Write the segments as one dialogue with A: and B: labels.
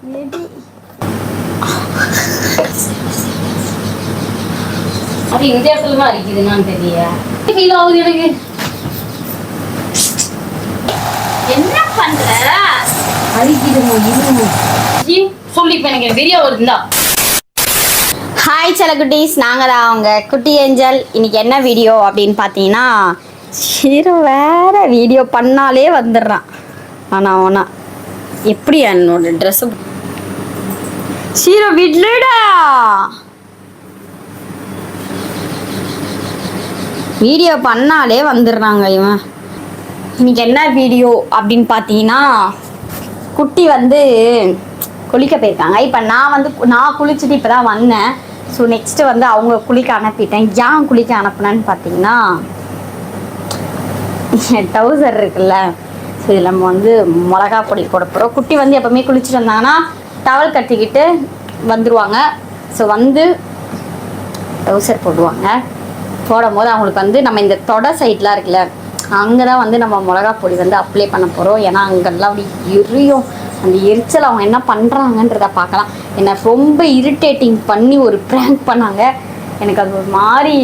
A: Eddy
B: அது தான் அரிக்குதுன்னு தெரியல. ஃபீல் ஆகுது எனக்கு?
A: என்ன பண்ற?
B: அரிக்குதுமோ ஜி சொல்லி இப்போ எனக்கு வெறியா வருதுந்தா
A: ஹாய் செல குட்டீஸ் நாங்கள் தான் அவங்க குட்டி ஏஞ்சல். இன்னைக்கு என்ன வீடியோ அப்படின்னு பார்த்தீங்கன்னா ஹீரோ வேற வீடியோ பண்ணாலே வந்துடுறான். ஆனால் அவனா. எப்படி என்னோட ட்ரெஸ்ஸு சீரோ விடலடா வீடியோ பண்ணாலே வந்துடுறாங்க இவன். இன்னைக்கு என்ன வீடியோ அப்படின்னு பார்த்தீங்கன்னா குட்டி வந்து குளிக்க போயிருக்காங்க. இப்போ நான் வந்து நான் குளிச்சுட்டு இப்போ தான் வந்தேன். ஸோ நெக்ஸ்ட்டு வந்து அவங்க குளிக்க அனுப்பிட்டேன். ஏன் குளிக்க அனுப்புனேன்னு பார்த்தீங்கன்னா டவுசர் இருக்குல்ல. ஸோ இதில் நம்ம வந்து மிளகா பொடி போட போகிறோம் குட்டி வந்து எப்போவுமே குளிச்சுட்டு வந்தாங்கன்னா டவல் கட்டிக்கிட்டு வந்துடுவாங்க ஸோ வந்து ட்ரௌசர் போடுவாங்க. போடும்போது அவங்களுக்கு வந்து நம்ம இந்த தொடை சைட்லாம் இருக்குல்ல அங்கே தான் வந்து நம்ம மிளகா பொடி வந்து அப்ளை பண்ண போகிறோம் ஏன்னா அங்கெல்லாம் அப்படி எரியும். அந்த எரிச்சல் அவங்க என்ன பண்ணுறாங்கன்றத பார்க்கலாம். என்னை ரொம்ப இரிட்டேட்டிங் பண்ணி ஒரு ப்ராங்க் பண்ணாங்க. எனக்கு அது ஒரு மாதிரி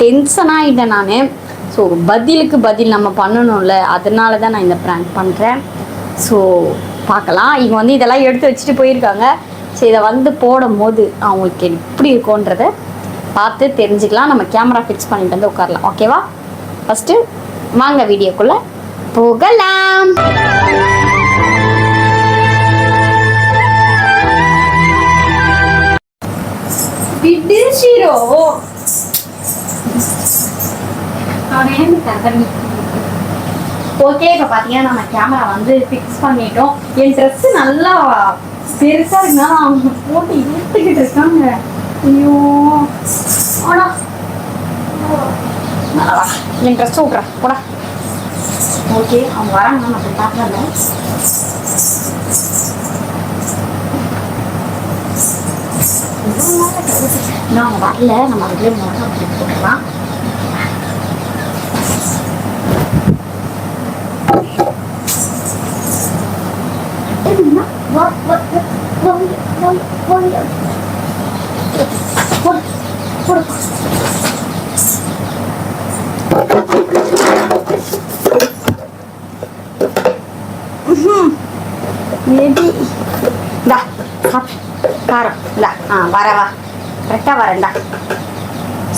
A: டென்ஷனாக ஆகிட்டேன் நான். ஸோ பதிலுக்கு பதில் நம்ம பண்ணணும்ல அதனால தான் நான் இந்த ப்ராங்க் பண்ணுறேன் ஸோ பார்க்கலாம். இவங்க வந்து இதெல்லாம் எடுத்து வச்சுட்டு போயிருக்காங்க. ஸோ இதை வந்து போடும் போது அவங்களுக்கு எப்படி இருக்கும்ன்றத பார்த்து தெரிஞ்சுக்கலாம். நம்ம கேமரா ஃபிக்ஸ் பண்ணிட்டு வந்து உட்காரலாம். ஓகேவா ஃபஸ்ட்டு வாங்க வீடியோக்குள்ளே போகலாம். விடு ஷீரோ. ஓகே இப்போ பார்த்தீங்கன்னா நம்ம கேமரா வந்து ஃபிக்ஸ் பண்ணிட்டோம். என் ட்ரெஸ்ஸு நல்லா பெருசாக இருந்தால் அவங்க போட்டு இழுத்துக்கிட்டு இருக்காங்க. ஐயோ. ஆனா என் ட்ரெஸ் விட்றா போடா. ஓகே அவங்க வராங்க நான் அப்படி பார்க்கல இன்னும் அவங்க வரல. நம்ம அதுலேயே மிளகா அப்படி போட்டுக்கலாம் என்ன? வா, வா, வா, வா, இந்தா, காரம் இந்தா ஆ கரெக்டாக வரேன்டா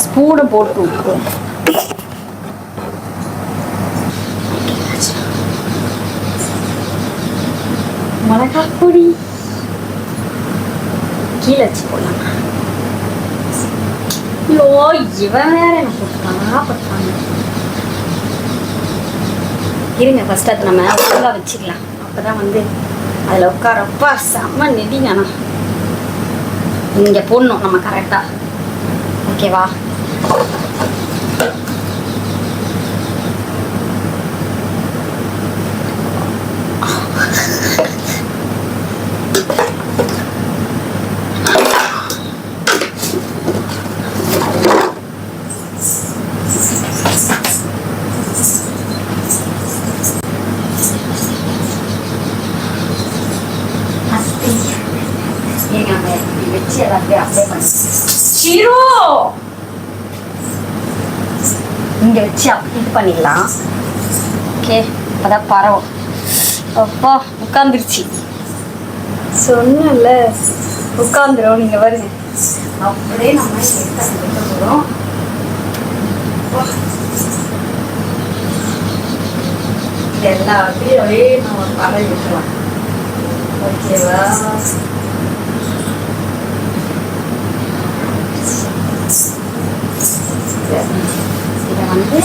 A: ஸ்பூனை போட்டு விட்டு கீழே வச்சு போடலாம் ஐயோ இவன் வேற எனக்கு போட்டுருக்காங்க இருங்க ஃபர்ஸ்ட் அது நம்ம ஒழுங்காக வச்சுக்கலாம். அப்போ தான் வந்து அதில் உட்காரப்பா செம்ம நெடிங்கண்ணா. இங்கே போடணும் நம்ம கரெக்டாக ஓகேவா ஏங்க நம்ம இப்படி வச்சு எல்லாத்தையும் அப்ளை பண்ணி ஷீரோ இங்க வச்சு இது பண்ணிடலாம். ஓகே அதான் பரவும் அப்பா உட்காந்துருச்சு சொன்னல உட்காந்துரும் நீங்க வருங்க அப்படியே நம்ம எல்லாத்தையும் ஒரே நம்ம பரவி விட்டுலாம் ஓகேவா இதை வந்து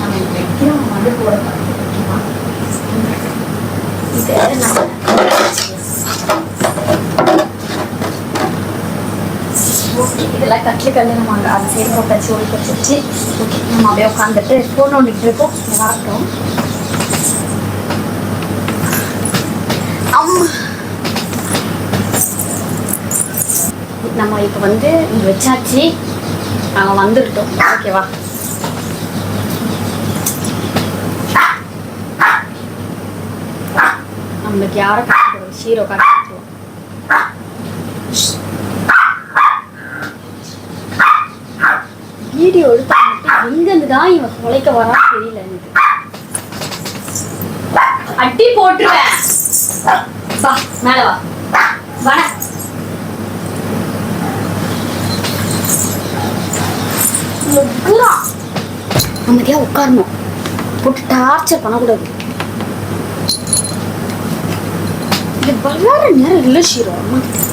A: நம்ம வைக்கிறோம் வந்து போட ஓகேவா இதை நம்ம இதெல்லாம் கட்லு கல்லு நம்ம அங்கே அது சைடு போட்டாச்சு ஒளி வச்சு ஓகே நம்ம அப்படியே உட்காந்துட்டு ஃபோன் நோண்டிட்டு இருக்கோம். வரட்டும் அம்மா நம்ம இப்போ வந்து இங்கே வச்சாச்சு. நாங்கள் வந்துக்கிட்டோம் ஓகேவா நம்மளுக்கு யாரை கற்றுக் ஷீரோ காட்டுவோம் வீடியோ எடுத்து எங்கிருந்து தான் இவன் குலைக்க வரான்னு தெரியல எனக்கு. அட்டி போட்டுருவேன். வா மேல வா வர அமைதியா உட்காரணும். போட்டு டார்ச்சர் பண்ணக்கூடாது. இது வளர நேரம் இல்லை ஷீரோ. அம்மா கிட்ட.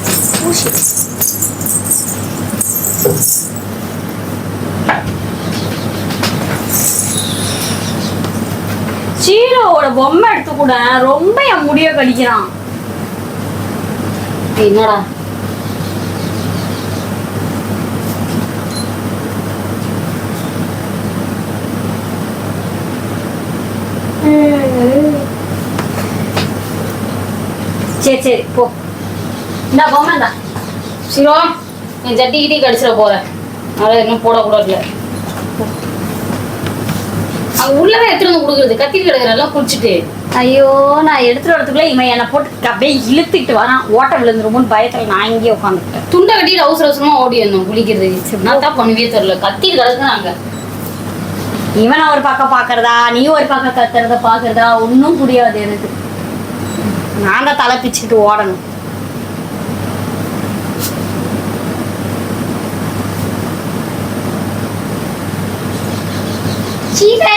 A: ஷீரோவோட பொம்மை எடுத்து கூட ரொம்ப என் முடிய கடிக்கிறான்.
B: என்னடா?
A: சரி சரி போ. இந்த பொம்மை
B: சிவா என் ஜட்டி கிட்டி கடிச்சிட போறேன் அதனால இன்னும் போடக்கூடாது அங்க உள்ளவே எடுத்துட்டு வந்து கொடுக்குறது. கத்திட்டு கிடக்குறெல்லாம் குடிச்சிட்டு
A: ஐயோ நான் எடுத்துட்டு வரதுக்குள்ள இவன் என்னை போட்டு அப்படியே இழுத்துக்கிட்டு வரான். ஓட்ட விழுந்துருமோன்னு பயத்துல நான் இங்கேயே உட்காந்துக்கிட்டேன்.
B: துண்டை கட்டிட்டு அவசர அவசரமா ஓடி வந்தோம் குளிக்கிறதுக்கு. நான் தான் பண்ணுவே தெரியல. கத்திட்டு கிடக்குறாங்க.
A: இவன் ஒரு பக்கம் பாக்குறதா நீ ஒரு பக்கம் கத்துறத பாக்குறதா ஒன்றும் புரியாது எனக்கு நான் தான் தலை ஓடணும்
B: சீர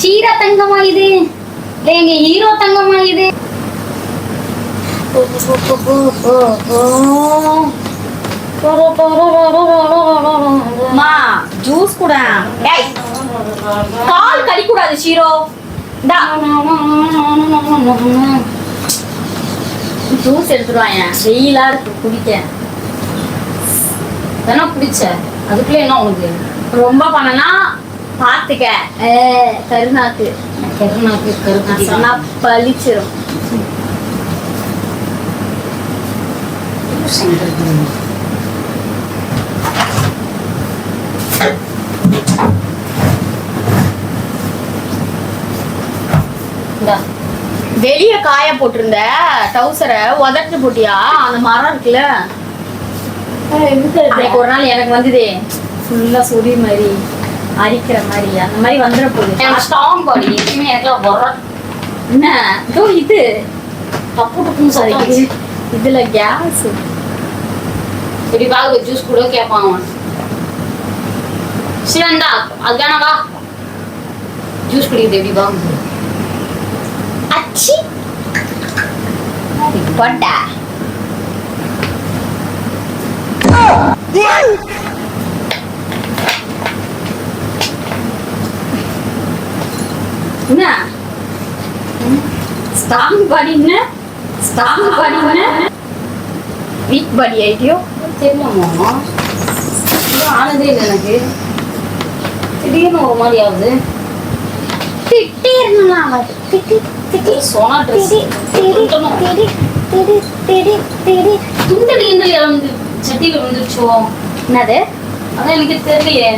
B: சீரா தங்கமா இது எங்க ஹீரோ தங்கமா இது
A: அம்மா ஜூஸ் கூட டேய் கால் கடிக்கூடாது கூடாது சீரோ ஜூஸ் எடுத்துருவாங்க வெயிலா இருக்கு குடிக்க.
B: தானே குடிச்ச? அதுக்குள்ள என்ன உனக்கு?
A: ரொம்ப பண்ணனா பாத்துக்க. ஏ, கருநாக்கு.
B: கருநாக்கு
A: நான் சொன்னா பளிச்சிரும் வெளிய காய போட்டிருந்த டவுசரை உதட்டு போட்டியா? அந்த மரம் இருக்குல்ல. அன்னைக்கு ஒரு நாள் எனக்கு வந்ததே. ஃபுல்லா சுடி மாதிரி அரிக்கிற மாதிரி அந்த மாதிரி வந்துட போகுது.
B: ஸ்ட்ராங் பாடி எப்பயுமே எனக்குலாம் வர
A: என்ன? இதோ இது.
B: தப்பு டப்புன்னு
A: இது- இதுல கேஸ்
B: இப்படி பாக ஜூஸ் கூட கேட்பான் அவன். சிவந்தா அது வேணாவா ஜூஸ் குடிக்கிறது எப்படி
A: அச்சி பட்டா. என்ன? ஸ்ட்ராங் பாடி என்ன? ஸ்ட்ராங் பாடி என்ன? வீக் பாடி ஐடியோ
B: தெரியலம்மா இது ஆனதே இல்லை எனக்கு. திடீர்னு ஒரு மாதிரி ஆகுது.
A: திட்டி இருந்தலாம் ஆகாது. திட்டி
B: சோனா ட்ரெஸ் வந்து சட்டியில வந்துருச்சோ
A: என்னது?
B: அதான் எனக்கு தெரியலையே.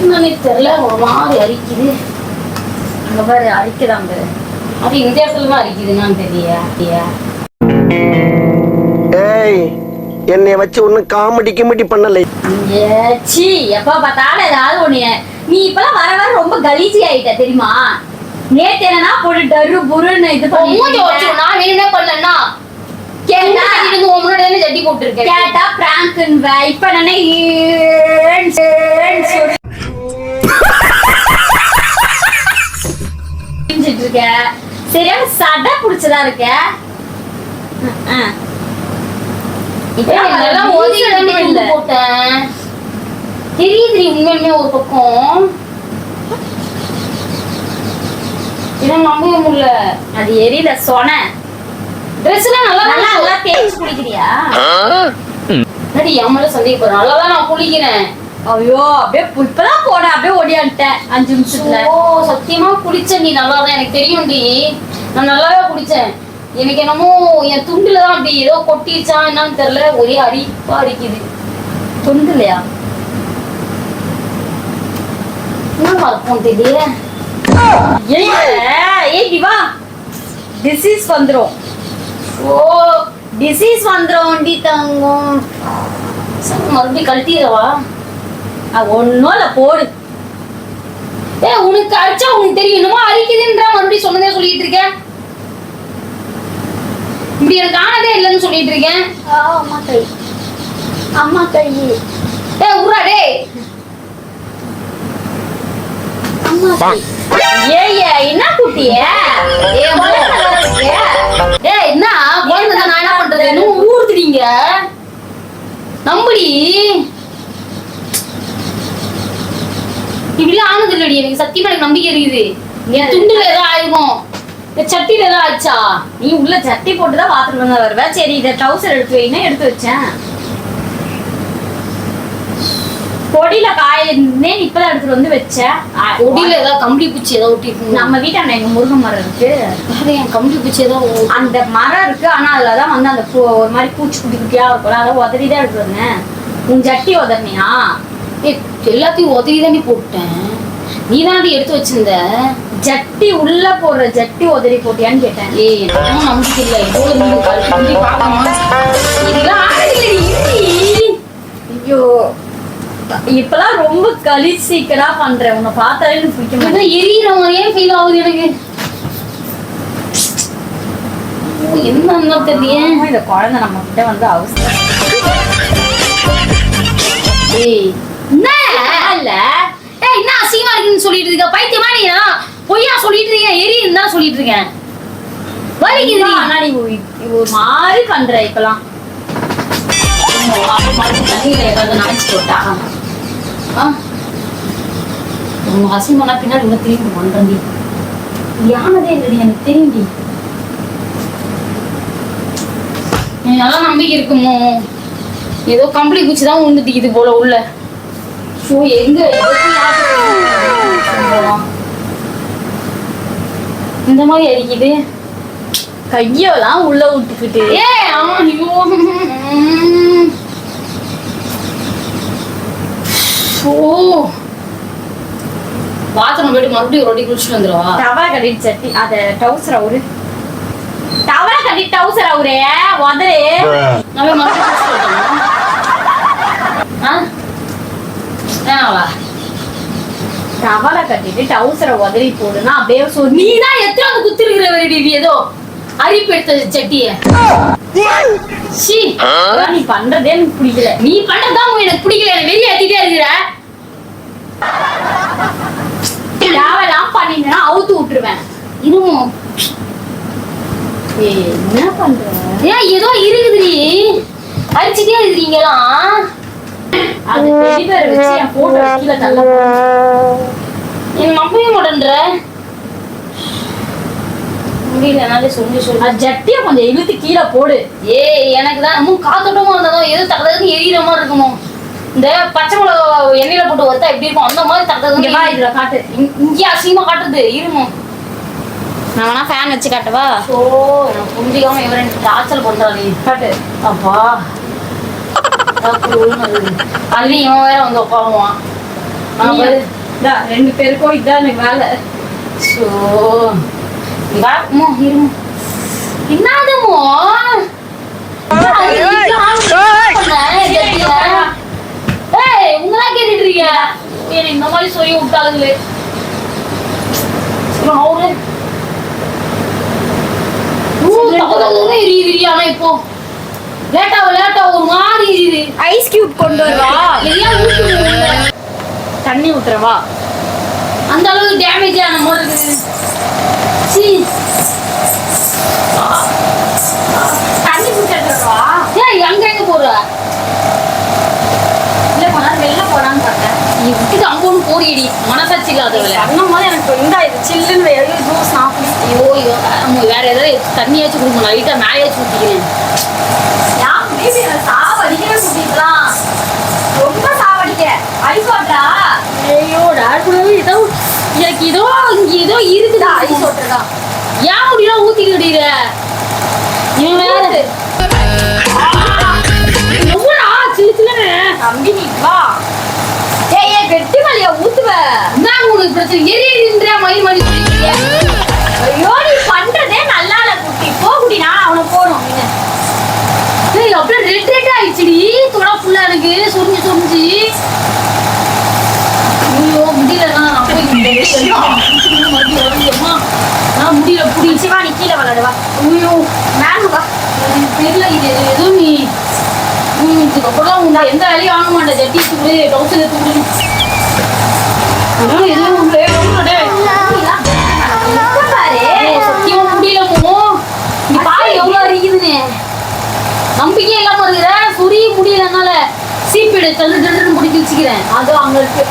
B: என்னன்னே தெரியல ஒரு மாதிரி அரிக்குது.
A: அங்க பாரு அடிக்கிறாங்க
B: அது இந்த இடத்துல தான் அரிக்குது என்னன்னு தெரியலையா
C: ஏய் என்னை வச்சு ஒன்னும் காமெடி கிமெடி பண்ணலை.
A: ச்சீ எப்ப பார்த்தாலும் ஏதாவது ஒண்ணு நீ இப்பெல்லாம் வர வர ரொம்ப கலீஜி ஆயிட்ட தெரியுமா? நேத்து என்னன்னா போட்டு டரு புருன்னு இது பண்ணி
B: நான் வேணும்னே பண்ணலன்னா
A: கேட்டா
B: இருந்து உன் முன்னாடி ஜட்டி போட்டுருக்கேன்.
A: கேட்டா பிராங்க்ன்வ இப்ப என்ன இருக்க சரியான சடை புடிச்சதா இருக்க?
B: இதெல்லாம் ஒதுக்கி போட்டேன். தெரியுது உண்மையுமே ஒரு பக்கம். என்ன நம்பவே முடியல.
A: அது எரியல சொன.
B: ட்ரெஸ் எல்லாம் நல்லா
A: நல்லா
B: நல்லா
A: தேய்ச்சி குளிக்கிறியா?
B: நடி என் மேல சந்தேகப்படுறேன் நல்லா தான் நான் குளிக்கிறேன்.
A: ஐயோ அப்படியே இப்பதான் போனேன் அப்படியே ஓடியான்ட்டேன் அஞ்சு நிமிஷத்துல.
B: ஓ சத்தியமா குளிச்ச நீ நல்லா தான் எனக்கு தெரியும்டி. நான் நல்லாவே குளிச்சேன். எனக்கு என்னமோ என் துண்டுல தான் அப்படி ஏதோ கொட்டிருச்சா என்னன்னு தெரியல. ஒரே அரிப்பா அரிக்குது.
A: துண்டுலையா?
B: இருக்கும் தெரியல.
A: ஏய்! திவா டிசீஸ் வந்துரும்.
B: ஓ
A: டிசீஸ் வந்துரும் டி தங்கம்
B: மறுபடியும் கழட்டிடவா
A: ஒன்னும் இல்ல போடு.
B: ஏ உனக்கு அடிச்சா உனக்கு தெரியும். என்னமோ அரிக்குதுன்ற மறுபடியும் சொன்னதே சொல்லிட்டு இருக்கேன் இப்படி எனக்கு ஆனதே இல்லைன்னு சொல்லிட்டு இருக்கேன்.
A: அம்மா கை. அம்மா கை.
B: ஏ உர்ரா டேய்
A: அம்மா கை ஏய் என்ன குட்டிய
B: ஏ ஏய் என்ன? குழந்தை நான் என்ன பண்றது? இன்னும் ஊறுதுறீங்க நம்புடி. இப்படி ஆனது இல்லடி. எனக்கு சத்தியமா எனக்கு நம்பிக்கை இருக்குது. என் துண்டுல ஏதோ ஆயிருக்கும் சட்டில ஏதோ ஆச்சா?
A: நீ உள்ள சட்டி போட்டு தான் பாத்ரூம் வருவ. சரி இத ட்ரவுசர் எடுத்து வைனா எடுத்து வச்சேன். பொடியில காய இருந்தே இப்பதான் எடுத்துட்டு வந்து வச்சேன். ஆ,
B: ஒடியில ஏதாவது கம்பளி பூச்சி ஏதோ ஒட்டிருக்கு
A: நம்ம வீட்டாண்ட எங்க முருங்கை மரம் இருக்கு.
B: அது என் கம்பளி பூச்சி ஏதோ
A: அந்த மரம் இருக்கு. ஆனா அதுலதான் வந்து அந்த ஒரு மாதிரி பூச்சி குட்டி குட்டியா இருக்கும்ல அதை உதறி தான் எடுத்து வந்தேன். உன் ஜட்டி உதறினியா?
B: எல்லாத்தையும் உதவி தாண்டி போட்டேன். நீ தாண்டி எடுத்து வச்சிருந்த.
A: ஜட்டி உள்ள போடுற ஜட்டி உதறி போட்டியான்னு கேட்டேன்.
B: ஏய் எனக்கு நம்பிக்கை இல்லை. பார்க்கணுமா இதெல்லாம் ஆனதில்லை
A: ஐயோ. இப்பெல்லாம் ரொம்ப களி சீக்கிரா பண்றேன். உன்னை பார்த்தாலே எனக்கு பிடிக்க
B: ஏதோ எரியிற மாதிரியே ஃபீல் ஆகுது எனக்கு. என்ன தெரியல
A: இந்த குழந்தை நம்ம கிட்ட வந்து அவசரம்.
B: ஏய் என்ன?
A: இல்ல
B: ஏய் என்ன அசிங்கமா இருக்குன்னு சொல்லிட்டு இருக்க? பைத்தியமா நீ? பொய்யா சொல்லிட்டு இருக்கேன். எரியுன்னு தான் சொல்லிட்டு இருக்கேன். வலிக்குது
A: ஆனா நீ? ஒரு- மாதிரி பண்ற இப்பெல்லாம்?
B: நினைச்சு போட்டா? உங்க அசிங்கம்னா பின்னாடி உள்ள திரும்பி பண்றேன்டி யானதே இல்லடி எனக்கு தெரியும்டி. நல்லா நம்பிக்கை இருக்குமோ? ஏதோ கம்பளி பூச்சி தான் விழுந்துட்டு போல உள்ள. ஷோ எங்க? இந்த மாதிரி அடிக்குது.
A: கையெல்லாம் உள்ள விட்டுக்கிட்டு
B: ஏ ஐயோ. பாத்ரூம் போயிட்டு மறுபடியும் ஒரு வாட்டி குளிச்சுட்டு வந்துடுவா.
A: டவா கட்டிட்டு சட்டி அத டவுசர் அவரு டவா கட்டி டவுசர் அவரே உதறு
B: நம்ம மறுபடியும்
A: டவலை கட்டிட்டு டவுசரை உதறி போடுனா அப்படியே
B: நீ தான் எத்தனை குத்திருக்கிற ஏதோ? அரிப்பு எடுத்த சட்டிய சி
A: நீ பண்றதே எனக்கு பிடிக்கல.
B: நீ பண்ணதான் எனக்கு பிடிக்கல. எனக்கு வெளியே ஏத்திட்டே இருக்கிற.
A: தேவையெல்லாம் பண்ணினா அவுத்து விட்டுருவேன்.
B: இருமோ?
A: ஏய், என்ன பண்ற?
B: ஏன் ஏதோ இருக்குதுடி. அரிச்சுட்டே இருக்கிறீங்களாம்
A: அது டெலிவரி வச்சு என் போட்டோ கீழே தள்ள
B: என் நம்பவே மாட்டேன்ற முடியல என்னால சொல்லி சொல்லி.
A: அது ஜட்டியை கொஞ்சம் இழுத்து கீழே போடு.
B: ஏய் எனக்கு தான் ரொம்ப காத்தோட்டமா இருந்ததும் ஏதோ தக்கதற்கு எரியிற மாதிரி இருக்குமோ இந்த பச்சை மிளகா எண்ணெயில போட்டு வத்தா எப்படி இருக்கும்? அந்த மாதிரி
A: இங்க வா
B: தக்கதற்கு
A: இதுல காட்டு.
B: இங்கே அசிங்கமா காட்டுது இருமோ.
A: நான் வேணா ஃபேன் வச்சு காட்டவா
B: ஓ எனக்கு புரிஞ்சிக்காம இவரை எனக்கு டார்ச்சல் பண்றாரு
A: காட்டு.
B: அப்பா. அள்ளி இவன் வேற வந்து உட்காருவான். நான்
A: ரெண்டு பேருக்கும் இதான் எனக்கு வேலை.
B: ஸோ என்னதுமோ உங்களா கேட்டுட்டு இருக்கீங்க? எனக்கு இந்த மாதிரி சொல்லி விட்டாளுங்களே. எரியுது ஆனா இப்போ. லேட்டா லேட்டா ஒரு மாதிரி எரியுது.
A: ஐஸ் கியூப் கொண்டு வருவா
B: விடுங்க.
A: தண்ணி ஊத்துறவா
B: அந்த அளவுக்கு டேமேஜ் ஆன மாதிரி இருக்குது
A: தண்ணி குடிச்சிருவா
B: ஏய் அங்க எங்க போற?
A: இல்ல வெளில போடான்னு பார்த்தேன்.
B: நீ விட்டுட்டு அங்க ஒண்ணு போறியடி மனசாட்சி இல்லாதவள
A: பண்ணும் போது எனக்கு இந்த இது? சில்லுன்னு வெறும் ஜூஸ் சாப்பிடு
B: ஐயோ ஐயோ நம்ம வேற ஏதாவது தண்ணியாச்சும் கொடுக்கணும் லைட்டா மேலேயாச்சும்
A: ஏன் என்ன சாவடிக்கிற குட்டிக்கலாம் ரொம்ப சாவடிக்க. ஐஸ் வாட்டரா
B: ஐயோ டாக்டர் ஏதோ எனக்கு ஏதோ இங்க ஏதோ இருக்குதா
A: ஐஸ் வாட்டர் தான்
B: ஏன் முடியல ஊத்திக்கிட்டீர இவன் வேற. எவ்வளோ சில்லு சில்லுன்னு.
A: தம்பி நீ வா. ஏய் வெட்டி மல்லியா ஊத்துவ?
B: என்ன உனக்கு பிரச்சனை. எரியுதுன்ற மயில் மணி சொல்லிட்டு
A: ஐயோ நீ பண்றதே நல்லா இல்ல குட்டி. போ குட்டி. நான் அவனை போடும்
B: ஏய் அப்படியே ரெட் ரெட் ஆயிடுச்சுடி. தொட ஃபுல்லா எனக்கு. சுரிஞ்சு சுரிஞ்சு ஐயோ முடியலன்னா நான் போய் மறுபடியும் உடஞ்சியம்மா நான் முடியல புடி.
A: சிவா நீ கீழே விளையாடுவா
B: ஐயோ!
A: மேம் வா.
B: தெரியல இது நீ இதுக்கப்புறம் எந்த வேலையும் வாங்க மாட்டேன். ஜட்டி தூடு டவுசர் தூடு அதனால எதுவும் சத்தியமா நீ பாரு எவ்வளவு அரிக்குதுன்னு நம்பிக்கை இல்லாம இருக்கிற சுரி முடியலனால சீப்பீடு தள்ளு தள்ளுன்னு முடிக்க வச்சுக்கிறேன்.
A: அது அங்க இருக்கு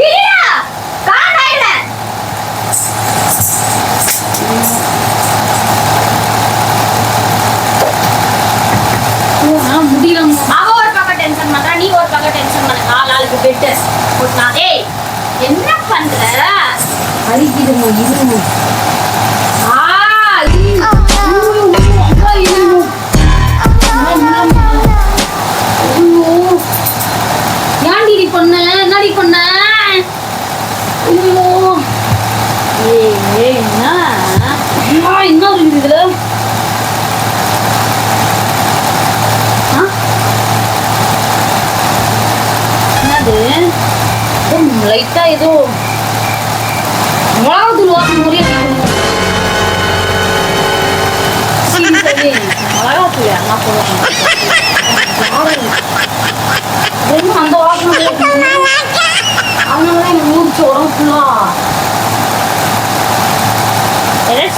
A: இல்லையா காண்டாயிடுறேன்
B: ஆனா முடியல மோ.
A: அவ ஒரு பக்கம் டென்ஷன் பண்றா நீ ஒரு பக்கம் டென்ஷன் பண்ண நாலு ஆளுக்கு பெட்டு போட்டுனா ஏய் என்ன பண்ற
B: அரிக்குது மோ இருமோ ஆ இரு. ஐயோ, அப்பா, இருமோ. அம்மா, அம்மா, அம்மா. ஐயோ. ஏன்டி இப்படி என்னடி பண்ண ஐயோ
A: ஏய் ஏய் என்ன
B: அம்மா, என்ன இருக்குது இதுல ஆ?
A: என்னது
B: லைட்டா ஏதோ மிளகாத்தூள் வாசம் மாதிரியே இருக்குது.
A: மிளகாத்தூள் போடுவாங்க.
B: அந்த வாசனை அதனாலதான் எனக்கு மூச்சு உடம்பு ஃபுல்லா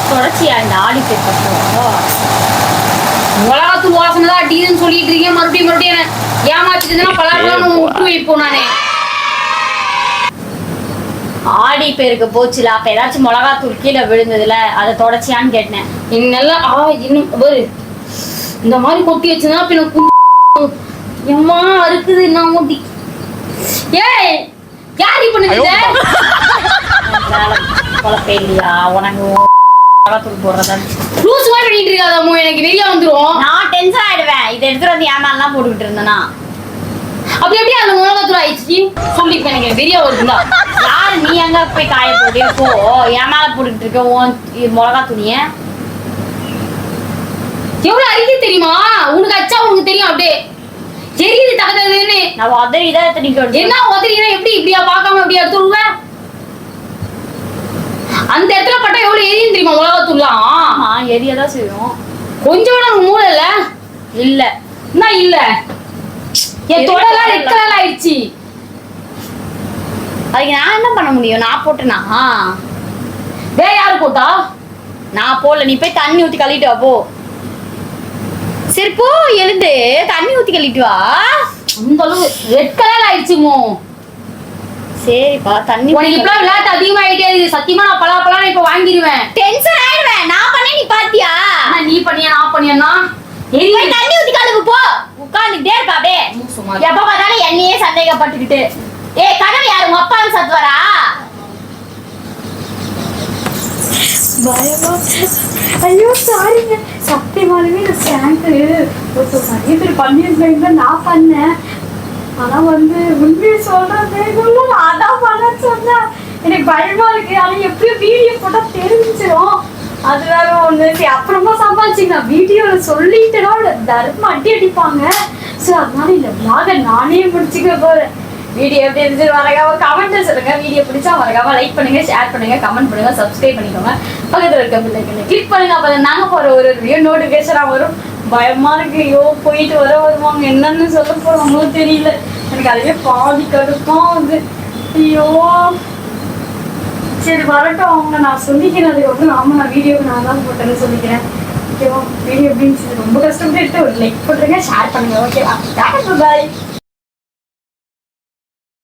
A: தொடர்ச்சியா இந்த ஆடி பேர்
B: மிளகாத்தூள் வாசனை தான் அடிக்குதுன்னு சொல்லிட்டு இருக்கேன் மறுபடியும் மறுபடியும் என்ன ஏமாத்திட்டுனா பலாப்பழம் விட்டு வைப்போம் நானே.
A: ஆடி பேருக்கு போச்சுல. அப்ப ஏதாச்சும் மிளகாத்தூள் கீழே விழுந்ததுல அதை தொடச்சியான்னு கேட்டேன்.
B: நல்லா ஆ இன்னும் பாரு. இந்த மாதிரி கொட்டி வச்சுனா பின்ன எம்மா அறுக்குது என்ன மூட்டி. ஏய் யார்
A: குழப்பம் இல்லையா? உனக்கு
B: லூஸ் மாதிரி பண்ணிட்டு எனக்கு வெளிய வந்துரும்.
A: நான் டென்ஷன் ஆயிடுவேன். இதை எடுத்துட்டு வந்து ஏமாலாம் போட்டுக்கிட்டு இருந்தேனா?
B: அப்படி எப்படி அந்த மிளகாத்தூள் ஆயிடுச்சு? சொல்லிருப்பேன் எனக்கு வெளிய
A: யாரு நீ எங்க போய் காய போடு போ? ஏமால போட்டுக்கிட்டு இருக்க உன் மிளகா துணிய?
B: எவ்வளவு அரிக்குது தெரியுமா? உனக்கு அச்சா உனக்கு தெரியும் அப்படியே. எரியுது தகதன்னு
A: நான் உதறி
B: என்ன உதறினா எப்படி இப்படியா பார்க்காம இப்படியா விடுவேன் அந்த இடத்துல பட்டா எவ்வளவு எரியும் தெரியுமா மிளகாத்தூள்லாம்
A: ஆமா எரியதான் செய்யும்.
B: கொஞ்சம் கூட மூளை இல்ல
A: இல்ல.
B: என்ன இல்ல? என் தொடலாம். ரெட் கலர் ஆயிடுச்சு.
A: அதுக்கு நான் என்ன பண்ண முடியும்? நான் போட்டேனா?
B: வேற யாரு போட்டா?
A: நான் போடல. நீ போய் தண்ணி ஊத்தி கழுவிட்டு வா போ. சரி போ எழுந்து. தண்ணி ஊத்தி கழுவிட்டு வா.
B: அந்த அளவு ரெட் கலர் ஆயிடுச்சுமோ
A: சரிப்பா தண்ணி
B: உனக்கு இப்பலாம் விளையாட்டு அதிகமாயிட்டே இருக்கு சத்தியமா நான் பலா பலா இப்ப வாங்கிடுவேன்.
A: டென்ஷன் ஆயிடுவேன். நான் பண்ணேன் நீ பாத்தியா?
B: நீ பண்ணியா நான் பண்ணியன்னா
A: போய் தண்ணி ஊத்தி கழுவு போ. உட்காந்துக்கிட்டே இருக்கா அப்படியே.
B: சும்மா
A: எப்ப பார்த்தாலும் என்னையே சந்தேகப்பட்டுக்கிட்டு. ஏய் கதவு யாரு? உங்க அப்பா சத்துவரா பயமா ஐயோ சாரிங்க சத்தியமாலுமே ஸ்டாங்கு ஒருத்தர் நிறைய பேர் பண்ணியிருந்தாங்க நான் பண்ணேன். ஆனா வந்து உண்மையை சொல்றேன். நான் தான் பண்ண சொன்னேன் எனக்கு பயமா இருக்கு ஆனா எப்படியும் வீடியோ போட்டா தெரிஞ்சிடும் அது வேற ஒண்ணு. சரி அப்புறமா சமாளிச்சுங்க. வீடியோல சொல்லிட்டேனா தர்ம அடி அடிப்பாங்க. ஸோ அதனால இந்த vlog நானே முடிச்சுக்க போறேன். வீடியோ எப்படி இருந்துச்சு மறக்காம கமெண்ட்ல சொல்லுங்க. வீடியோ பிடிச்சா மறக்காம லைக் பண்ணுங்க ஷேர் பண்ணுங்க கமெண்ட் பண்ணுங்க சப்ஸ்கிரைப் பண்ணிக்கோங்க. பக்கத்துல இருக்க பிள்ளைங்க கிளிக் பண்ணுங்க. அப்ப நாங்க போற ஒரு வீடியோ நோட்டிபிகேஷனா வரும். பயமா இருக்கு. ஐயோ போயிட்டு வர வருவாங்க. என்னன்னு சொல்ல போறாங்களோ தெரியல. எனக்கு அதுவே பாதி கடுப்பா வந்து ஐயோ. சரி வரட்டும். அவங்க நான் சொல்லிக்கிறேன் அதுக்கப்புறம் ஆமா நான் வீடியோக்கு நான் தான் போட்டேன்னு சொல்லிக்கிறேன். ஓகேவா? வீடியோ அப்படின்னு இருந்துச்சு ரொம்ப கஷ்டப்பட்டு ஒரு லைக் போட்டுருங்க ஷேர் பண்ணுங்க. ஓகேவா பாய்